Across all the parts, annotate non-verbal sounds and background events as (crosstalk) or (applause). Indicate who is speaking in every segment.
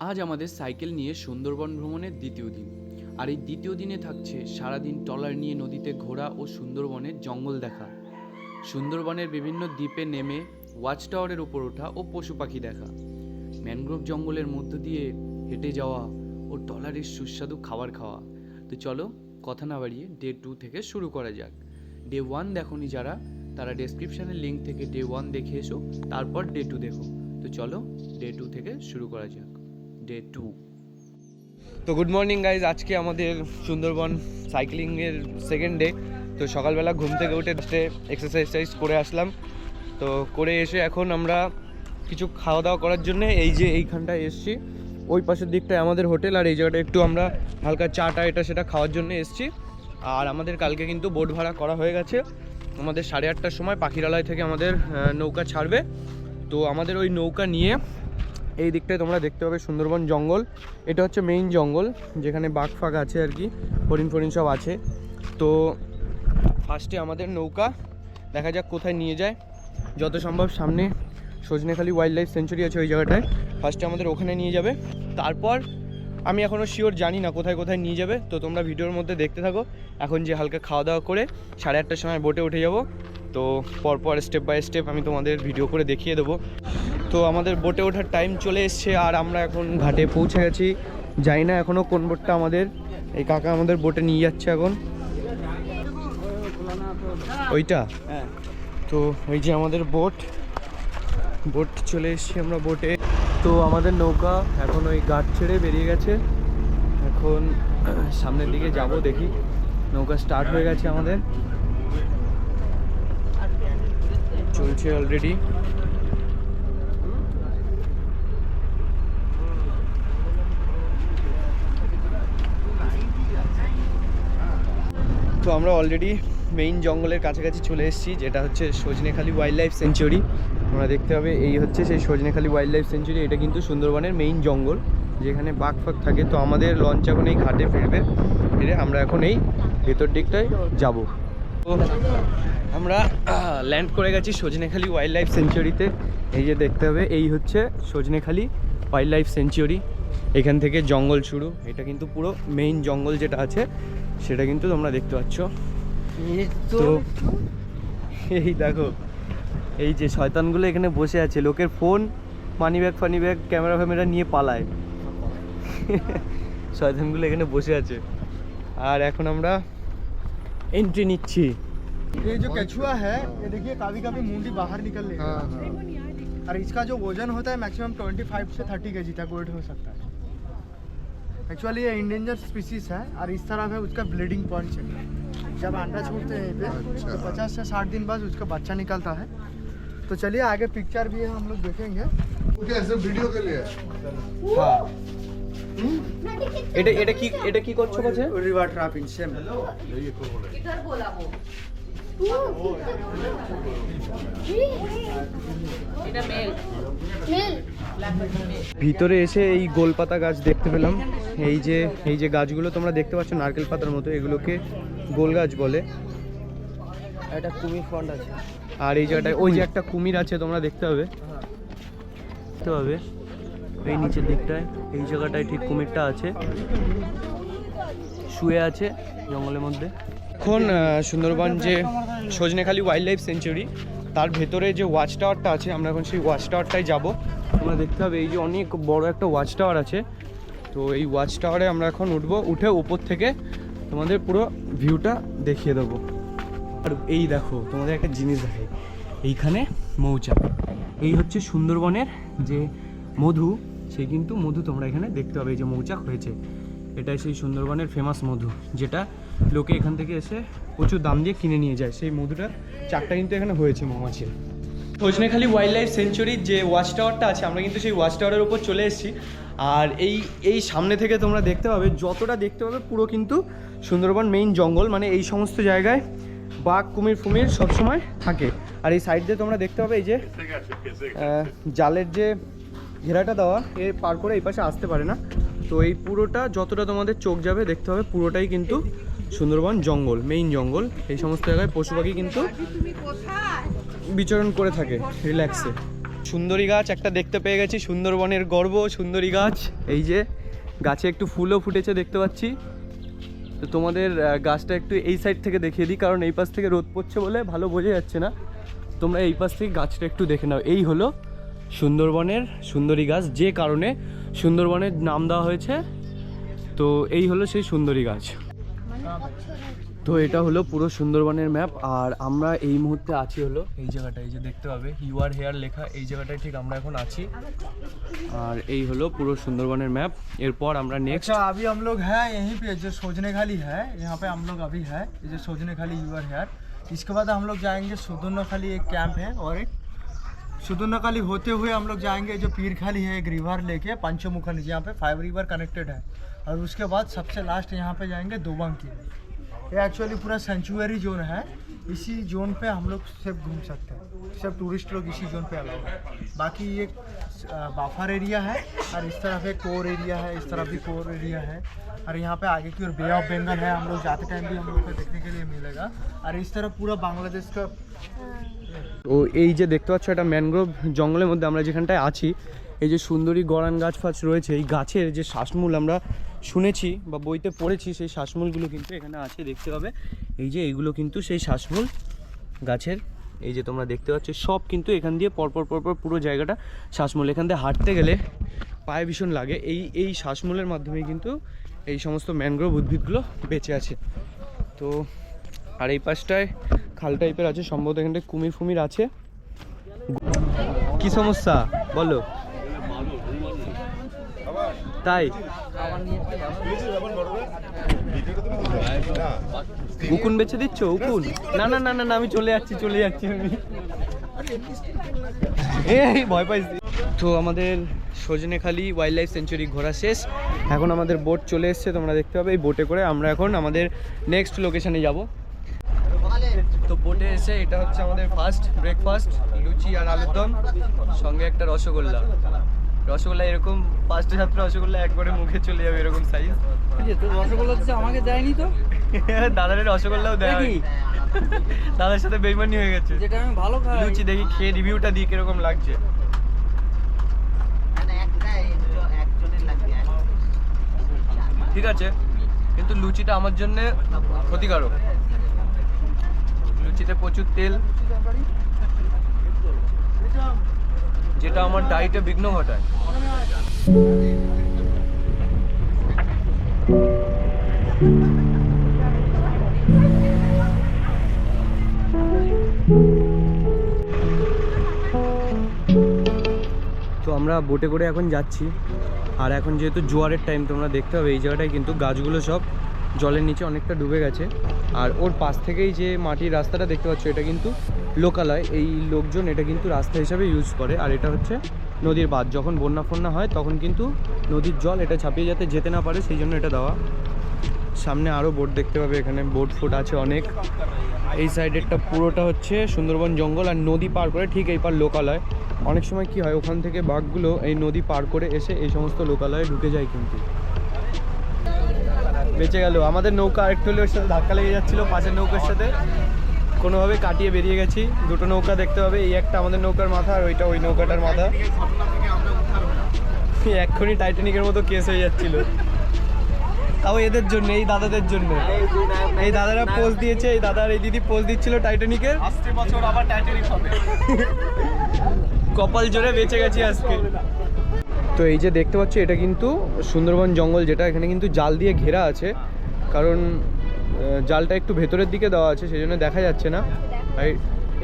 Speaker 1: আজ আমাদের সাইকেল নিয়ে সুন্দরবন ভ্রমণের দ্বিতীয় দিন। আর এই দ্বিতীয় দিনে থাকছে সারাদিন ট্রলার নিয়ে নদীতে ঘোরা ও সুন্দরবনের জঙ্গল দেখা। সুন্দরবনের বিভিন্ন দ্বীপে নেমে ওয়াচ টাওয়ারের উপর ওঠা ও পশু পাখি দেখা। ম্যানগ্রোভ জঙ্গলের মধ্য দিয়ে হেঁটে যাওয়া ও ট্রলারের সুস্বাদু খাবার খাওয়া। তো চলো কথা না বাড়িয়ে ডে টু থেকে শুরু করা যাক। ডে ওয়ান দেখোনি যারা, তারা ডেসক্রিপশানের লিঙ্ক থেকে ডে ওয়ান দেখে এসো, তারপর ডে টু দেখো। তো চলো ডে টু থেকে শুরু করা যাক। Day two. তো গুড মর্নিং গাইজ আজকে আমাদের সুন্দরবন সাইক্লিংয়ের সেকেন্ড ডে তো সকালবেলা ঘুম থেকে উঠে এক্সারসাইজ করে আসলাম। তো করে এসে এখন আমরা কিছু খাওয়া দাওয়া করার জন্য এই যে এইখানটায় এসছি। ওই পাশের দিকটায় আমাদের হোটেল আর এই জায়গাটা একটু আমরা হালকা চাটা এটা সেটা খাওয়ার জন্য এসছি। আর আমাদের কালকে কিন্তু বোট ভাড়া করা হয়ে গেছে। আমাদের সাড়ে আটটার সময় পাখিরালয় থেকে আমাদের নৌকা ছাড়বে। তো আমাদের ওই নৌকা নিয়ে এই দিকটায় তোমরা দেখতে পাবে সুন্দরবন জঙ্গল। এটা হচ্ছে মেইন জঙ্গল, যেখানে বাঘ ফাগ আছে আর কি, হরিণ ফরিণ সব আছে। তো ফার্স্টে আমাদের নৌকা, দেখা যাক কোথায় নিয়ে যায়। যত সম্ভব সামনে সজনেখালি ওয়াইল্ড লাইফ সেঞ্চুরি আছে ওই জায়গাটায়। ফার্স্টে আমাদের ওখানে নিয়ে যাবে। তারপর আমি এখনও শিওর জানি না কোথায় কোথায় নিয়ে যাবে। তো তোমরা ভিডিওর মধ্যে দেখতে থাকো। এখন যে হালকা খাওয়া দাওয়া করে সাড়ে আটটার সময় বোটে উঠে যাব। তো পরপর স্টেপ বাই স্টেপ আমি তোমাদের ভিডিও করে দেখিয়ে দেবো। তো আমাদের বোটে ওঠার টাইম চলে এসছে আর আমরা এখন ঘাটে পৌঁছে গেছি। জানি না এখনও কোন বোটটা আমাদের। এই কাকা আমাদের বোটে নিয়ে যাচ্ছে এখন। ওইটা? তো ওই যে আমাদের বোট। বোট চলে এসেছি আমরা বোটে। তো আমাদের নৌকা এখন ওই ঘাট ছেড়ে বেরিয়ে গেছে। এখন সামনের দিকে যাব দেখি। নৌকা স্টার্ট হয়ে গেছে আমাদের। চলছে অলরেডি তো আমরা অলরেডি মেইন জঙ্গলের কাছাকাছি চলে এসেছি, যেটা হচ্ছে সজনেখালি ওয়াইল্ড লাইফ সেঞ্চুরি আমরা দেখতে হবে এই হচ্ছে সেই সজনেখালি ওয়াইল্ড লাইফ সেঞ্চুরি এটা কিন্তু সুন্দরবনের মেইন জঙ্গল, যেখানে বাঘ ফাগ থাকে। তো আমাদের লঞ্চ এখন এই ঘাটে ফিরবে, ফিরে আমরা এখন এই ভেতর দিকটায় যাব। তো আমরা ল্যান্ড করে গেছি সজনেখালি ওয়াইল্ড লাইফ সেঞ্চুরিতে এই যে দেখতে হবে, এই হচ্ছে সজনেখালি ওয়াইল্ড লাইফ সেঞ্চুরি এখান থেকে জঙ্গল শুরু এটা কিন্তু পুরো মেইন জঙ্গল যেটা আছে সেটা কিন্তু তোমরা দেখতে পাচ্ছ তো এই দেখো এই যে শয়তানগুলো এখানে বসে আছে লোকের phone money bag funny bag camera ফ্যামেরা নিয়ে পালায় (laughs) শয়তানগুলো এখানে বসে আছে আর এখন আমরা এন্ট্রি নিচ্ছি
Speaker 2: ये जो कछुआ है ये देखिए कभी कभी मुंडी बाहर निकल लेगा और इसका जो वजन होता है मैक्सिमम 25 से 30 के जी तक वेट हो सकता है एक्चुअली ये इंडेंजर स्पीसीज है और इस तरह है उसका ब्लीडिंग पॉइंट है जब अंडा छोड़ते हैं ये पे तो 50 से 60 दिन बाद उसका बच्चा निकलता है तो चलिए आगे पिक्चर भी है हम लोग देखेंगे
Speaker 3: कैसे वीडियो के लिए
Speaker 1: হ্যাঁ এটা এটা কি এটা কি করছো কাছে
Speaker 2: रिवर ट्रैपिंग सेम
Speaker 4: इधर बोला वो এটা মেল
Speaker 1: ভিতরে এসে এই গোলপাতা গাছ দেখতে পেলাম। এই যে এই যে গাছগুলো তোমরা দেখতে পাচ্ছ নারকেল পাতার মতো এগুলোকে গোল গাছ বলে।
Speaker 2: একটা কুমির ফন্ড আছে।
Speaker 1: আর এই জায়গাটায় ওই যে একটা কুমির আছে তোমরা দেখতে পাবে। দেখতে পাবে। এই নিচের দিকটায় এই জায়গাটায় ঠিক কুমিরটা আছে। শুয়ে আছে জঙ্গলের মধ্যে। এখন সুন্দরবন যে সজনেখালি ওয়াইল্ড লাইফ সেঞ্চুরি তার ভেতরে যে ওয়াচ টাওয়ারটা আছে আমরা এখন সেই ওয়াচ টাওয়ারটায় যাব। তোমরা দেখতে হবে এই যে অনেক বড় একটা ওয়াচ টাওয়ার আছে। তো এই ওয়াচ টাওয়ারে আমরা এখন উঠবো, উঠে উপর থেকে তোমাদের পুরো ভিউটা দেখিয়ে দেবো। আর এই দেখো, তোমাদের একটা জিনিস দেখে এইখানে মৌচাক। এই হচ্ছে সুন্দরবনের যে মধু, সেই কিন্তু মধু তোমরা এখানে দেখতে পাবে, এই যে মৌচাক হয়েছে। এটাই সেই সুন্দরবনের ফেমাস মধু, যেটা লোকে এখান থেকে এসে প্রচুর দাম দিয়ে কিনে নিয়ে যায়। সেই মধুটা চাকটা কিন্তু এখানে হয়েছে মৌমাছির। সজনেখালি ওয়াইল্ড লাইফ সেঞ্চুরির যে ওয়াচ টাওয়ারটা আছে, আমরা কিন্তু সেই ওয়াচ টাওয়ারের উপর চলে এসেছি। আর এই এই সামনে থেকে তোমরা দেখতে পাবে, যতটা দেখতে পাবে পুরো কিন্তু সুন্দরবন মেইন জঙ্গল মানে এই সমস্ত জায়গায় বাঘ, কুমির, ফুমির সবসময় থাকে। আর এই সাইড দিয়ে তোমরা দেখতে পাবে এই যে জালের যে ঘেরাটা দেওয়া, এ পার করে এই পাশে আসতে পারে না। তো এই পুরোটা যতটা তোমাদের চোখ যাবে, দেখতে হবে পুরোটাই কিন্তু সুন্দরবন জঙ্গল মেইন জঙ্গল। এই সমস্ত জায়গায় পশু পাখি কিন্তু বিচরণ করে থাকে রিল্যাক্সে সুন্দরী গাছ একটা দেখতে পেয়ে গেছি সুন্দরবনের গর্ব সুন্দরী গাছ। এই যে গাছে একটু ফুলও ফুটেছে দেখতে পাচ্ছি। তো তোমাদের গাছটা একটু এই সাইড থেকে দেখিয়ে দিই কারণ এই পাশ থেকে রোদ পড়ছে বলে ভালো বোঝা যাচ্ছে না। তোমরা এই পাশ থেকে গাছটা একটু দেখে নাও। এই হলো সুন্দরবনের সুন্দরী গাছ যে কারণে সুন্দরবনের নাম দেওয়া হয়েছে। তো এই হলো সেই সুন্দরী গাছ। তো এটা হলো পুরো সুন্দরবনের ম্যাপ আর আমরা এই মুহূর্তে আছি হলো এই জায়গাটা এই যে দেখতে পাবে ইউ আর হেয়ার লেখা এই জায়গাটায় ঠিক আমরা এখন আছি আর এই হলো পুরো সুন্দরবনের ম্যাপ এরপর আমরা নেক্সট
Speaker 2: अच्छा अभी हम लोग हैं यहीं पे जो सोजने खाली है यहाँ पे हम लोग अभी है ये जो सोजने खाली यूर है इसके बाद हम लोग जाएंगे सुदुन्ना खाली एक कैंप है और एक सुदुन्ना खाली होते हुए हम लोग जाएंगे जो पीर खाली है एक रिवर लेके पंचमुखनी यहाँ पे फाइव रिवर कनेक्टेड है और उसके बाद सबसे लास्ट यहाँ पे जाएंगे दोबंग की ये एक्चुअली पूरा सेंचुअरी जोन है इसी जोन पे हम लोग सिर्फ घूम सकते हैं सब टूरिस्ट लोग इसी जोन पे अलाउ है बाकी ये बाफर एरिया है और इस तरफ एक कोर एरिया है इस तरफ भी कोर एरिया है और यहाँ पे आगे की ओर बे ऑफ बंगाल है हम लोग जाते टाइम भी हम लोग को देखने के लिए मिलेगा और इस तरफ पूरा बांग्लादेश का
Speaker 1: ও এই যে দেখতে পাচ্ছ একটা ম্যানগ্রোভ জঙ্গলের মধ্যে আমরা যেখানটায় আছি এই যে সুন্দরী গড়ান গাছ ফাছ রয়েছে এই গাছের যে শ্বাসমূল আমরা শুনেছি বা বইতে পড়েছি সেই শ্বাসমূলগুলো কিন্তু এখানে আছে, দেখতে পাবে। এই যে এইগুলো কিন্তু সেই শ্বাসমূল গাছের, এই যে তোমরা দেখতে পাচ্ছ, সব কিন্তু এখান দিয়ে পরপর পরপর পুরো জায়গাটা শ্বাসমূল, এখান দিয়ে হাঁটতে গেলে পায়ে ভীষণ লাগে। এই এই শ্বাসমূলের মাধ্যমে কিন্তু এই সমস্ত ম্যানগ্রোভ উদ্ভিদগুলো বেঁচে আছে। তো আর এই পাশটায় খাল টাইপের আছে, সম্ভবত এখানটায় কুমির ফুমির আছে। কি সমস্যা? বলো। তাই? উকুন বেছে দিচ্ছ? উকুন? না না না না আমি চলে যাচ্ছি চলে যাচ্ছি আমি। এই, ভয় পাইছি তো আমাদের সজনেখালি ওয়াইল্ড লাইফ সেঞ্চুরি ঘোরা শেষ। এখন আমাদের বোট চলে এসছে, তোমরা দেখতে পাবে। এই বোটে করে আমরা এখন আমাদের নেক্সট লোকেশনে যাব। তো বোটে এসে এটা হচ্ছে আমাদের ফার্স্ট ব্রেকফাস্ট লুচি আর আলুর দম, সঙ্গে একটা রসগোল্লা। রসগোল্লা এরকম পাঁচটা সাতটা রসগোল্লা একবারে মুখে চলে যাবে এরকম সাইজ
Speaker 5: রসগোল্লা দিচ্ছে আমাকে দেয়নি তো? (laughs)
Speaker 1: দাদার রসগোল্লাও দেয়
Speaker 5: দেখি। (laughs)
Speaker 1: দাদার সাথে বেইমানি হয়ে গেছে।
Speaker 5: যেটা আমি ভালো খাই।
Speaker 1: লুচি দেখি খেয়ে রিভিউটা দিই কীরকম লাগছে। ঠিক আছে। কিন্তু লুচিটা আমার জন্য ক্ষতিকারক। লুচিতে প্রচুর তেল। যেটা আমার ডায়েটে বিঘ্ন ঘটায়। তো আমরা বোটে করে এখন যাচ্ছি। আর এখন যেহেতু জোয়ারের টাইম তোমরা দেখতে হবে এই জায়গাটায় কিন্তু গাছগুলো সব জলের নিচে অনেকটা ডুবে গেছে। আর ওর পাশ থেকেই যে মাটির রাস্তাটা দেখতে পাচ্ছ, এটা কিন্তু লোকালয়। এই লোকজন এটা কিন্তু রাস্তা হিসাবে ইউজ করে। আর এটা হচ্ছে নদীর বাঁধ। যখন বন্যা ফন্যা হয়, তখন কিন্তু নদীর জল এটা ছাপিয়ে যাতে যেতে না পারে, সেই জন্য এটা দেওয়া। সামনে আরও বোট দেখতে পাবে এখানে। বোট ফোট আছে অনেক। এই সাইডেরটা পুরোটা হচ্ছে সুন্দরবন জঙ্গল আর নদী পার করে ঠিক এই পার লোকালয়। অনেক সময় কি হয়, ওখান থেকে বাঘগুলো এই নদী পার করে এসে এই সমস্ত লোকালয়ে ঢুকে যায় কিন্তু। বেঁচে গেল। আমাদের নৌকা আরেকটু হলে ওর সাথে ধাক্কা লেগে যাচ্ছিল, পাশের নৌকার সাথে। কোনোভাবে কাটিয়ে বেরিয়ে গেছি। দুটো নৌকা দেখতে হবে এই একটা আমাদের নৌকার মাথা আর ওইটা ওই নৌকাটার মাথা। এক্ষুনি টাইটানিকের মতো কেস হয়ে যাচ্ছিল। তাও এদের জন্য এই দাদাদের জন্য। এই দাদারা পোজ দিয়েছে এই দাদার এই দিদি পোজ দিচ্ছিল টাইটানিকের। বছর আবার টাইটানিক হবে। কপাল জোরে বেঁচে গেছি আজকে। তো এই যে দেখতে পাচ্ছ এটা কিন্তু সুন্দরবন জঙ্গল যেটা এখানে কিন্তু জাল দিয়ে ঘেরা আছে। কারণ জালটা একটু ভেতরের দিকে দেওয়া আছে, সেই জন্য দেখা যাচ্ছে না। আর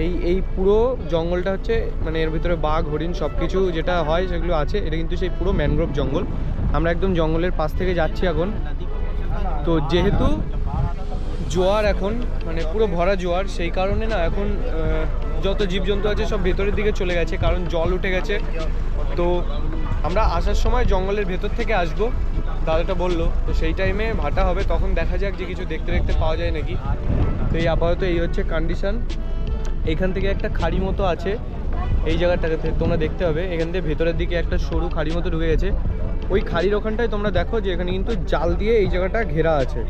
Speaker 1: এই এই পুরো জঙ্গলটা হচ্ছে মানে এর ভিতরে বাঘ, হরিণ সব কিছু যেটা হয় সেগুলো আছে, এটা কিন্তু সেই পুরো ম্যানগ্রোভ জঙ্গল। আমরা একদম জঙ্গলের পাশ থেকে যাচ্ছি এখন। তো যেহেতু জোয়ার এখন মানে পুরো ভরা জোয়ার, সেই কারণে না এখন যত জীবজন্তু আছে সব ভেতরের দিকে চলে গেছে, কারণ জল উঠে গেছে। তো আমরা আসার সময় জঙ্গলের ভেতর থেকে আসব। দাদাটা বলল, তো সেই টাইমে ভাটা হবে, তখন দেখা যাক যে কিছু দেখতে দেখতে পাওয়া যায় নাকি। তো এই আপাতত এই হচ্ছে কন্ডিশন এখান থেকে একটা খাড়ি মতো আছে, এই জায়গাটাতে তোমরা দেখতে হবে এখান থেকে ভেতরের দিকে একটা সরু খাড়ি মতো ঢুকে গেছে। ওই খাড়ির ওখানটায় তোমরা দেখো যে এখানে কিন্তু জাল দিয়ে এই জায়গাটা ঘেরা আছে।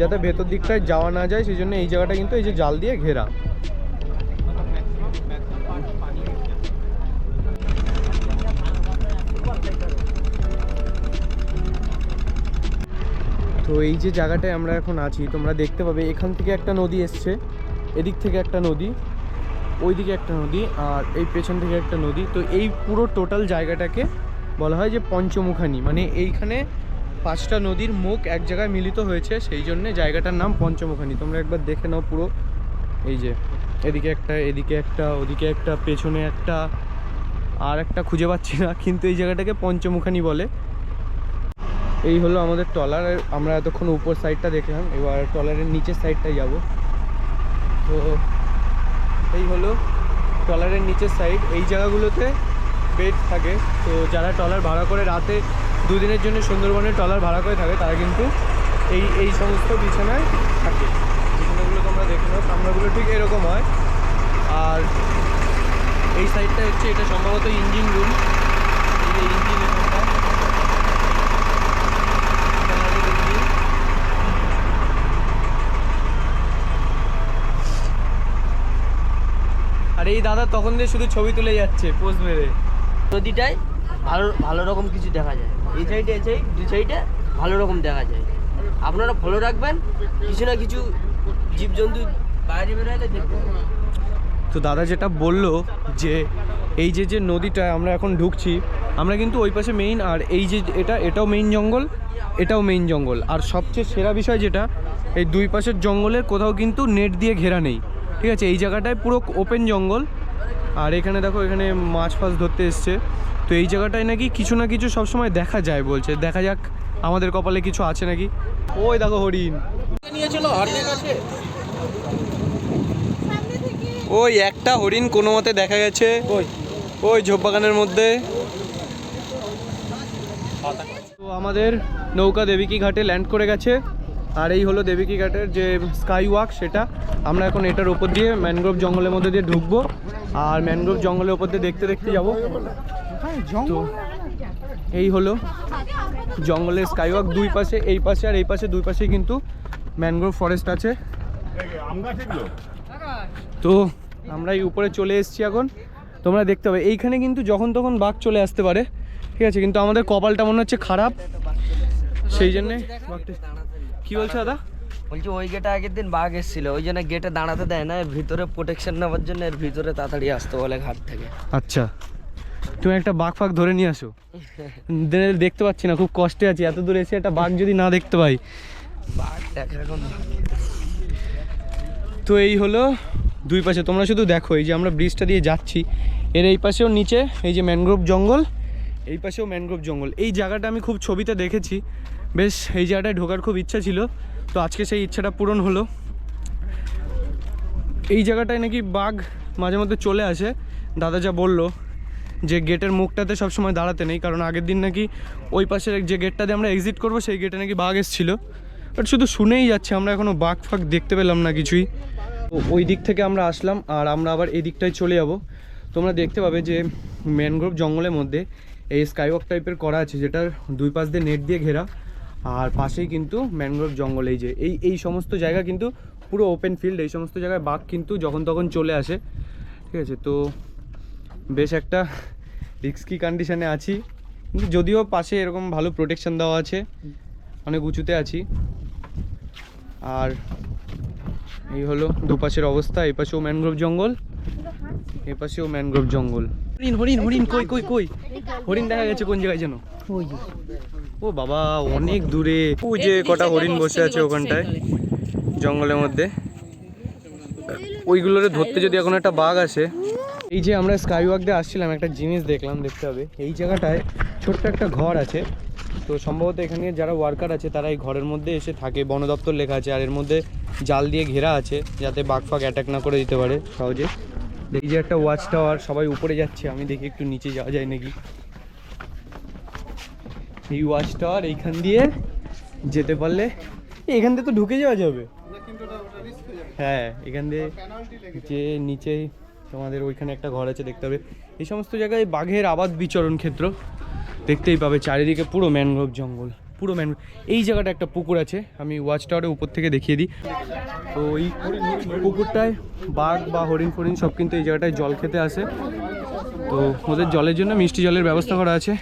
Speaker 1: যাতে ভেতর দিকটায় যাওয়া না যায় সেই জন্য এই জায়গাটা কিন্তু এই যে জাল দিয়ে ঘেরা। তো এই যে জায়গাটায় আমরা এখন আছি, তোমরা দেখতে পাবে, এখান থেকে একটা নদী এসছে, এদিক থেকে একটা নদী, ওইদিকে একটা নদী, আর এই পেছন থেকে একটা নদী। তো এই পুরো টোটাল জায়গাটাকে বলা হয় যে পঞ্চমুখানি। মানে এইখানে পাঁচটা নদীর মুখ এক জায়গায় মিলিত হয়েছে, সেই জন্য জায়গাটার নাম পঞ্চমুখানি। তোমরা একবার দেখে নাও পুরো। এই যে, এদিকে একটা এদিকে একটা, ওদিকে একটা, পেছনে একটা, আর একটা খুঁজে পাচ্ছি না, কিন্তু এই জায়গাটাকে পঞ্চমুখানি বলে। এই হলো আমাদের ট্রলার আমরা এতক্ষণ উপর সাইডটা দেখলাম, এবার ট্রলারের নিচের সাইডটাই যাব। তো এই হলো ট্রলারের নিচের সাইড এই জায়গাগুলোতে বেড থাকে। তো যারা ট্রলার ভাড়া করে রাতে দুদিনের জন্য সুন্দরবনে ট্রলার ভাড়া করে থাকে, তারা কিন্তু এই এই সমস্ত বিছানায় থাকে। বিছানাগুলো তোমরা দেখে নাও, কামরাগুলো ঠিক এরকম হয়। আর এই সাইডটা হচ্ছে, এটা সম্ভবত ইঞ্জিন রুম এই যে ইঞ্জিন এখানটা ট্রলারের ইঞ্জিন আর এই দাদা তখন দিয়ে শুধু ছবি তুলে যাচ্ছে পোজ মেরে।
Speaker 5: নদীটায় ভালো ভালো রকম কিছু দেখা যায়। এই সাইডে এই সাইড দুই সাইডে ভালো রকম দেখা যায়। আপনারা ফলো রাখবেন কিছু না কিছু জীবজন্তু বাইরে বেরোলে দেখবেন।
Speaker 1: তো দাদা যেটা বলল যে এই যে যে নদীটা আমরা এখন ঢুকছি আমরা কিন্তু ওই পাশে মেইন আর এই যে এটা এটাও মেইন জঙ্গল এটাও মেইন জঙ্গল। আর সবচেয়ে সেরা বিষয় যেটা এই দুই পাশের জঙ্গলের কোথাও কিন্তু নেট দিয়ে ঘেরা নেই। ঠিক আছে এই জায়গাটায় পুরো ওপেন জঙ্গল। আর এখানে দেখো এখানে মাছ ফাছ ধরতে এসছে। তো এই জায়গাটায় নাকি কিছু না কিছু সবসময় দেখা যায় বলছে। দেখা যাক আমাদের কপালে কিছু আছে নাকি। ওই দেখো হরিণ। ওই একটা হরিণ কোনো মতে দেখা গেছে। ওই। ওই ঝোপ বাগানের মধ্যে। তো আমাদের নৌকা দেবিকি ঘাটে ল্যান্ড করে গেছে। আর এই হলো দেবিকি ঘাটের যে স্কাই ওয়াক সেটা। আমরা এখন এটার উপর দিয়ে ম্যানগ্রোভ জঙ্গলের মধ্যে দিয়ে ঢুকবো। আর ম্যানগ্রোভ জঙ্গলের উপর দিয়ে দেখতে দেখতে যাব। তো এই হলো জঙ্গলের স্কাই ওয়াক দুই পাশে, এই পাশে আর এই পাশে, দুই পাশে কিন্তু ম্যানগ্রোভ ফরেস্ট আছে। তো আমরা এই উপরে চলে এসেছি এখন। তোমরা দেখতে পাবে, এইখানে কিন্তু যখন তখন বাঘ চলে আসতে পারে। ঠিক আছে, কিন্তু আমাদের কপালটা মনে হচ্ছে খারাপ। সেই জন্যে বাঘটা কি বলছো দাদা?
Speaker 5: বলছি ওই গেটে আগের দিন বাঘ এসেছিল ওই জন্য গেটে দাঁড়াতে দেয় না এর ভিতরে প্রোটেকশন নেওয়ার জন্য এর ভিতরে তাড়াতাড়ি আসতে বলে ঘাট থেকে।
Speaker 1: আচ্ছা। তুমি একটা বাঘ ফাঘ ধরে নিয়ে আসো। দেখতে পাচ্ছি না খুব কষ্টে আছি। এত দূর এসে একটা বাঘ যদি না দেখতে পাই।
Speaker 5: বাঘ দেখা
Speaker 1: তো এই হলো দুই পাশে। তোমরা শুধু দেখো এই যে আমরা ব্রিজটা দিয়ে যাচ্ছি। এর এই পাশেও নিচে এই যে ম্যানগ্রোভ জঙ্গল এই পাশেও ম্যানগ্রোভ জঙ্গল। এই জায়গাটা আমি খুব ছবিতে দেখেছি। বেশ, এই জায়গাটায় ঢোকার খুব ইচ্ছা ছিল, তো আজকে সেই ইচ্ছাটা পূরণ হলো। এই জায়গাটায় নাকি বাঘ মাঝে মধ্যে চলে আসে, দাদা যা বলল যে গেটের মুখটাতে সবসময় দাঁড়াতে নেই, কারণ আগের দিন নাকি ওই পাশের যে গেটটা দিয়ে আমরা এক্সিট করব, সেই গেটে নাকি বাঘ এসেছিল। বাট শুধু শুনেই যাচ্ছে, আমরা এখনও বাঘ ফাঘ দেখতে পেলাম না কিছুই। তো ওই দিক থেকে আমরা আসলাম, আর আমরা আবার এই দিকটায় চলে যাব। তোমরা দেখতে পাবে যে ম্যানগ্রোভ জঙ্গলের মধ্যে এই স্কাইওয়াক টাইপের করা আছে, যেটার দুই পাশ দিয়ে নেট দিয়ে ঘেরা। আর পাশেই কিন্তু ম্যানগ্রোভ জঙ্গল, এই যে, এই এই সমস্ত জায়গা কিন্তু পুরো ওপেন ফিল্ড এই সমস্ত জায়গায় বাঘ কিন্তু যখন তখন চলে আসে। ঠিক আছে, তো বেশ একটা রিস্কি কন্ডিশনে আছি। কিন্তু যদিও পাশে এরকম ভালো প্রোটেকশন দেওয়া আছে, অনেক উঁচুতে আছি। আর এই হলো দুপাশের অবস্থা, এই পাশেও ম্যানগ্রোভ জঙ্গল। এ পাশেও ম্যানগ্রোভ জঙ্গল। হরিণ হরিণ হরিণ কই কই কই? হরিণ দেখা গেছে কোন জায়গায় যেন? ও বাবা অনেক দূরে। ওই যে কটা হরিণ বসে আছে ওখানটায় জঙ্গলের মধ্যে। ওইগুলোরে ধরতে যদি এখন একটা বাঘ আসে। এই যে আমরা স্কাই ওয়াক দিয়ে আসছিলাম একটা জিনিস দেখলাম দেখতে হবে। এই জায়গাটায় ছোট্ট একটা ঘর আছে। তো সম্ভবত এখানে যারা ওয়ার্কার আছে, তারা এই ঘরের মধ্যে এসে থাকে। বন দপ্তর লেখা আছে, আর এর মধ্যে জাল দিয়ে ঘেরা আছে, যাতে বাঘ ফাঘ অ্যাটাক না করে দিতে পারে সহজে। এই যে একটা ওয়াচ টাওয়ার সবাই উপরে যাচ্ছে, আমি দেখি একটু নিচে যাওয়া যায় নাকি। এই ওয়াচ টাওয়ার এইখান দিয়ে যেতে পারলে এখান দিয়ে তো ঢুকে যাওয়া যাবে। হ্যাঁ এখান দিয়ে যে নিচে তোমাদের ওইখানে একটা ঘর আছে, দেখতে হবে। এই সমস্ত জায়গায় বাঘের আবাদ বিচরণ ক্ষেত্র। দেখতেই পাবে চারিদিকে পুরো ম্যানগ্রোভ জঙ্গল পুরো ম্যানগ্রোভ। এই জায়গাটা একটা পুকুর আছে আমি ওয়াচ টাওয়ারের উপর থেকে দেখিয়ে দিই। তো এই পুকুরটায় বাঘ বা হরিণ ফরিণ সব কিন্তু এই জায়গাটায় জল খেতে আসে। তো ওদের জলের জন্য মিষ্টি জলের ব্যবস্থা করা আছে।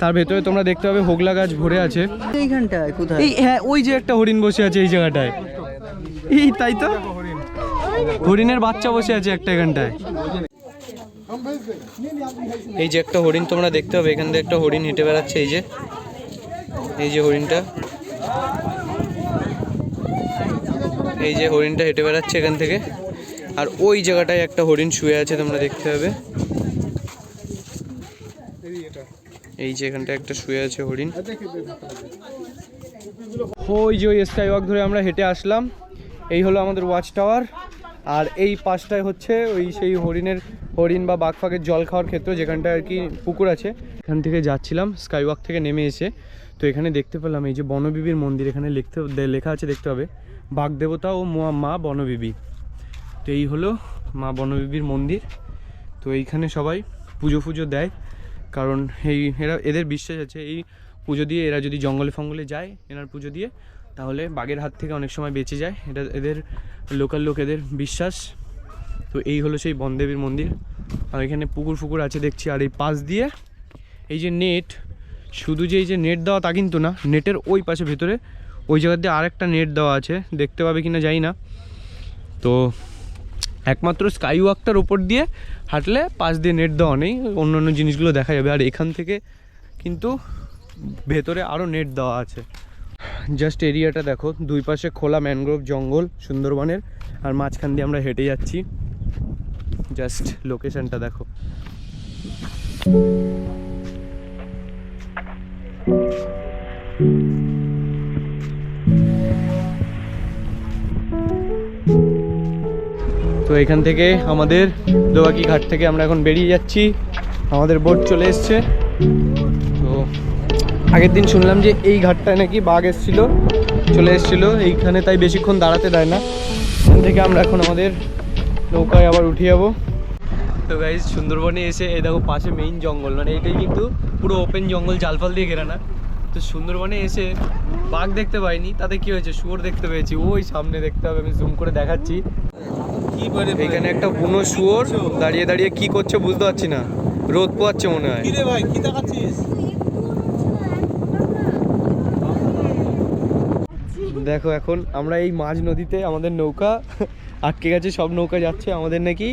Speaker 1: তার ভেতরে তোমরা দেখতে পাবে হোগলা গাছ ভরে আছে।
Speaker 5: এইখানটায় কোথায়?
Speaker 1: এই হ্যাঁ ওই যে একটা হরিণ বসে আছে এই জায়গাটায়। এই তাই তো? হরিণের বাচ্চা বসে আছে একটা এখানটায়। এই যে একটা হরিণ তোমরা দেখতে হবে এখান থেকে একটা হরিণ হেঁটে বেড়াচ্ছে, এই যে। এই যে হরিণটা। এই যে হরিণটা হেঁটে বেড়াচ্ছে এখান থেকে। আর ওই জায়গাটায় একটা হরিণ শুয়ে আছে, তোমরা দেখতে হবে এই যে এখানটা একটা শুয়ে আছে হরিণ। ওই যে ওই স্কাই ওয়াক ধরে আমরা হেঁটে আসলাম। এই হলো আমাদের ওয়াচ টাওয়ার আর এই পাশটায় হচ্ছে ওই সেই হরিণের হরিণ বা বাঘ ফাঁকের জল খাওয়ার ক্ষেত্র যেখানটায় আর কি পুকুর আছে, এখান থেকে যাচ্ছিলাম স্কাই ওয়াক থেকে নেমে এসে। তো এখানে দেখতে পেলাম এই যে বনবিবির মন্দির, এখানে লিখতে লেখা আছে দেখতে হবে বাঘ দেবতা ও মা- মা বনবিবি। তো এই হলো মা বনবিবির মন্দির। তো এইখানে সবাই পুজো ফুজো দেয়, কারণ এই, এরা, এদের বিশ্বাস আছে, এই পুজো দিয়ে এরা যদি জঙ্গলে ফঙ্গলে যায়, এনার পুজো দিয়ে, তাহলে বাঘের হাত থেকে অনেক সময় বেঁচে যায়। এটা, এদের লোকাল লোকেদের বিশ্বাস। তো এই হলো সেই বনদেবীর মন্দির। আর এখানে পুকুর ফুকুর আছে দেখছি। আর এই পাশ দিয়ে এই যে নেট, শুধু যে এই যে নেট দেওয়া তা কিন্তু না, নেটের ওই পাশে ভেতরে ওই জায়গা দিয়ে আরেকটা নেট দেওয়া আছে। দেখতে পাবে কিনা জানি না। তো একমাত্র স্কাই ওয়াকটার ওপর দিয়ে হাঁটলে পাশ দিয়ে নেট দেওয়া নেই, অন্য অন্য জিনিসগুলো দেখা যাবে। আর এখান থেকে কিন্তু ভেতরে আরও নেট দেওয়া আছে। জাস্ট এরিয়াটা দেখো, দুই পাশে খোলা ম্যানগ্রোভ জঙ্গল সুন্দরবনের। আর মাঝখান দিয়ে আমরা হেঁটে যাচ্ছি। জাস্ট লোকেশনটা দেখো। তো এখান থেকে আমাদের দোয়াকি ঘাট থেকে আমরা এখন বেরিয়ে যাচ্ছি। আমাদের বোট চলে এসছে। তো আগের দিন শুনলাম যে এই ঘাটটায় নাকি বাঘ এসছিল, চলে এসছিল। এইখানে তাই বেশিক্ষণ দাঁড়াতে দেয় না। এখান থেকে আমরা এখন আমাদের নৌকায় আবার উঠে যাব। তো গাইজ সুন্দরবনে এসে এই দেখো পাশে মেইন জঙ্গল মানে এটাই কিন্তু পুরো ওপেন জঙ্গল জালফাল দিয়ে ঘেরা না। তো সুন্দরবনে এসে বাঘ দেখতে পাইনি তাতে কি হয়েছে? শুয়োর দেখতে পেয়েছি। ওই সামনে দেখতে হবে আমি জুম করে দেখাচ্ছি। এখানে একটা বুনো শুয়োর দাঁড়িয়ে দাঁড়িয়ে কি করছে বুঝতে পারছি না। রোদ পোয়াচ্ছে মনে হয়। দেখো এখন আমরা এই মাঝ নদীতে আমাদের নৌকা আটকে গেছে সব নৌকা যাচ্ছে। আমাদের নাকি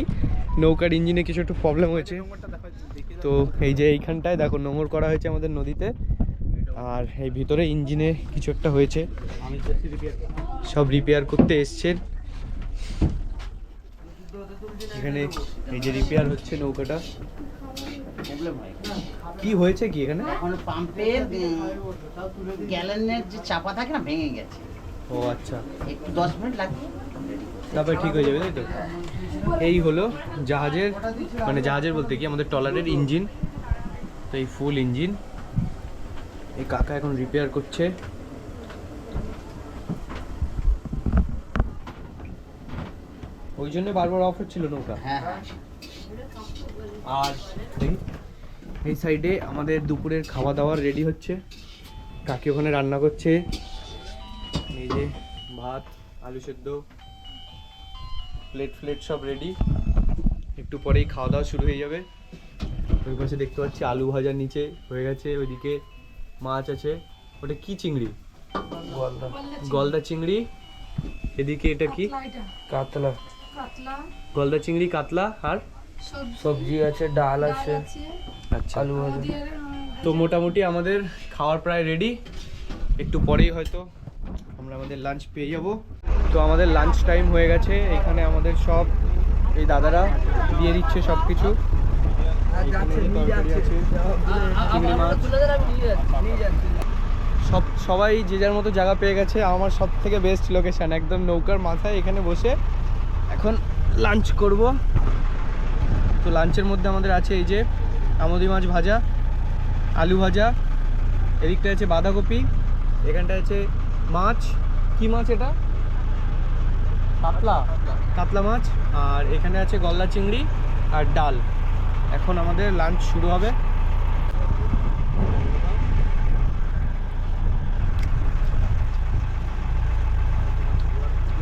Speaker 1: নৌকার ইঞ্জিনে কিছু একটু প্রবলেম হয়েছে। তো এই যে এইখানটায় দেখো নোঙর করা হয়েছে আমাদের নদীতে। আর এই ভিতরে ইঞ্জিনে কিছু একটা হয়েছে। সব রিপেয়ার করতে এসছেন এখানে এই যে রিপেয়ার হচ্ছে নৌকাটা। কি হয়েছে কি এখানে?
Speaker 6: পাম্পের গ্যালেনের যে চাপা থাকে না ভেঙে গেছে।
Speaker 1: ও আচ্ছা।
Speaker 6: একটু দশ মিনিট লাগবে।
Speaker 1: তারপরে ঠিক হয়ে যাবে তাই তো? এই হলো জাহাজের মানে জাহাজের বলতে কি আমাদের ট্রলারের ইঞ্জিন। তো এই ফুল ইঞ্জিন। এই কাকা এখন রিপেয়ার করছে। ওই জন্য বারবার অফ হচ্ছিল নৌকা।
Speaker 6: হ্যাঁ।
Speaker 1: আর এই সাইডে আমাদের দুপুরের খাওয়া দাওয়ার রেডি হচ্ছে। কাকি ওখানে রান্না করছে। এই যে ভাত আলু সেদ্ধ। প্লেট ফ্লেট সব রেডি একটু পরেই খাওয়া দাওয়া শুরু হয়ে যাবে। ওই পাশে দেখতে পাচ্ছি আলু ভাজা নিচে হয়ে গেছে ওইদিকে মাছ আছে। ওটা কি চিংড়ি? গলদা। চিংড়ি। এদিকে এটা কি? কাতলা। গলদা চিংড়ি কাতলা আর?
Speaker 5: সবজি। আছে ডাল আছে।
Speaker 1: আচ্ছা।
Speaker 5: আলু ভাজা।
Speaker 1: তো মোটামুটি আমাদের খাওয়ার প্রায় রেডি একটু পরেই হয়তো আমরা আমাদের লাঞ্চ পেয়ে যাব। আমাদের লাঞ্চ টাইম হয়ে গেছে। এখানে আমাদের সব এই দাদারা দিয়ে দিচ্ছে সব কিছু সব, সবাই যে যার মতো জায়গা পেয়ে গেছে। আমার সব থেকে বেস্ট লোকেশান একদম নৌকার মাথায় এখানে বসে এখন লাঞ্চ করব। তো লাঞ্চের মধ্যে আমাদের আছে এই যে আমদি মাছ ভাজা, আলু ভাজা এদিকটা আছে বাঁধাকপি এখানটা আছে মাছ। কি মাছ এটা? কাতলা কাতলা মাছ, আর এখানে আছে গলদা চিংড়ি আর ডাল। এখন আমাদের লাঞ্চ শুরু হবে।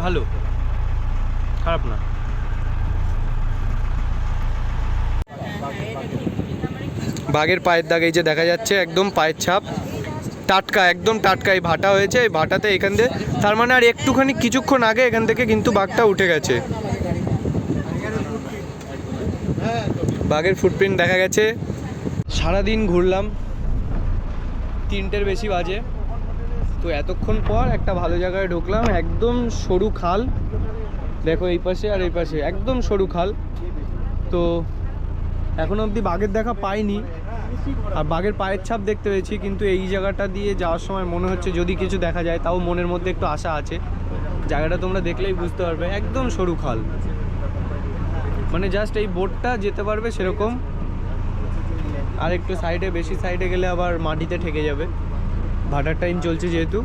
Speaker 1: ভালো। খারাপ না। বাঘের পায়ের দাগ এই যে দেখা যাচ্ছে, একদম পায়ের ছাপ। টাটকা, একদম টাটকা এই ভাটা হয়েছে, এই ভাটাতে এখান দিয়ে, তার মানে আর একটুখানি কিছুক্ষণ আগে এখান থেকে কিন্তু বাঘটা উঠে গেছে। বাঘের ফুটপ্রিন্ট দেখা গেছে। সারাদিন ঘুরলাম, তিনটের বেশি বাজে। তো এতক্ষণ পর একটা ভালো জায়গায় ঢুকলাম, একদম সরু খাল। দেখো এই পাশে আর এই পাশে, একদম সরু খাল। তো এখনও অবধি বাঘের দেখা পাইনি। আর বাঘের পায়ের ছাপ দেখতে পেয়েছি, কিন্তু এই জায়গাটা দিয়ে যাওয়ার সময় মনে হচ্ছে যদি কিছু দেখা যায়, তাও মনের মধ্যে একটু আশা আছে। জায়গাটা তোমরা দেখলেই বুঝতে পারবে, একদম সরু খাল। মানে জাস্ট এই বোটটা যেতে পারবে সেরকম। আর একটু সাইডে বেশি সাইডে গেলে আবার মাটিতে ঠেকে যাবে। ভাটার টাইম চলছে যেহেতু।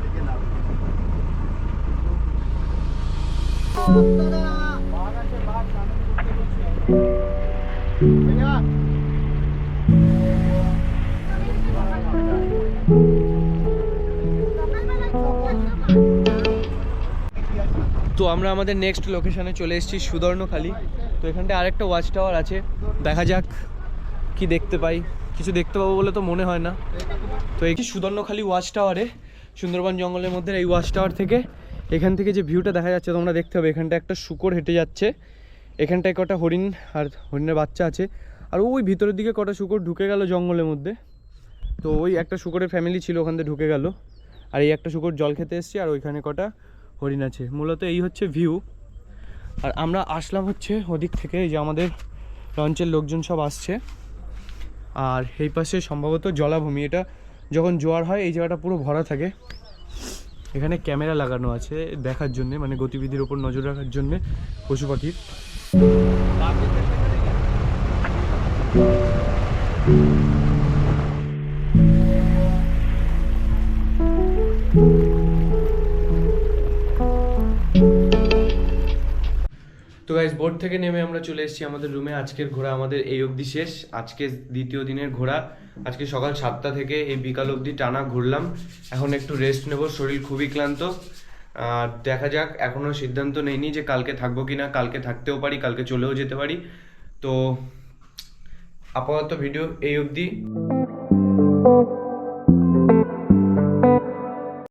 Speaker 1: তো আমরা আমাদের নেক্সট লোকেশনে চলে এসেছি সুদর্ণখালি। তো এখানটায় আরেকটা ওয়াচ টাওয়ার আছে। দেখা যাক কি দেখতে পাই। কিছু দেখতে পাবো বলে তো মনে হয় না। তো এই সুদর্ণখালি ওয়াচ টাওয়ারে সুন্দরবন জঙ্গলের মধ্যে এই ওয়াচ টাওয়ার থেকে এখান থেকে যে ভিউটা দেখা যাচ্ছে, তোমরা দেখতে হবে এখানটা একটা শুকর হেঁটে যাচ্ছে। এখানটায় কটা হরিণ আর হরিণের বাচ্চা আছে। আর ওই ভিতরের দিকে কটা শুকর ঢুকে গেল জঙ্গলের মধ্যে। তো ওই একটা শুকরের ফ্যামিলি ছিল, ওখান থেকে ঢুকে গেল। আর এই একটা শুকর জল খেতে এসছে, আর ওইখানে কটা হরিণ আছে। মূলত এই হচ্ছে ভিউ আর আমরা আসলাম হচ্ছে ওদিক থেকে, এই যে আমাদের লঞ্চের লোকজন সব আসছে। আর এই পাশে সম্ভবত জলাভূমি। এটা যখন জোয়ার হয়, এই জায়গাটা পুরো ভরা থাকে। এখানে ক্যামেরা লাগানো আছে দেখার জন্য মানে গতিবিধির ওপর নজর রাখার জন্য পশু পাখির। তো গাইজ বোর্ড থেকে নেমে আমরা চলে এসেছি আমাদের রুমে আজকের ঘোরা আমাদের এই অবধি শেষ। আজকে দ্বিতীয় দিনের ঘোরা আজকে সকাল সাতটা থেকে এই বিকাল অবধি টানা ঘুরলাম। এখন একটু রেস্ট নেব, শরীর খুবই ক্লান্ত। আর দেখা যাক এখনও সিদ্ধান্ত নেইনি যে কালকে থাকব কি না কালকে থাকতেও পারি, কালকে চলেও যেতে পারি। তো, আপাতত ভিডিও এই অবধি।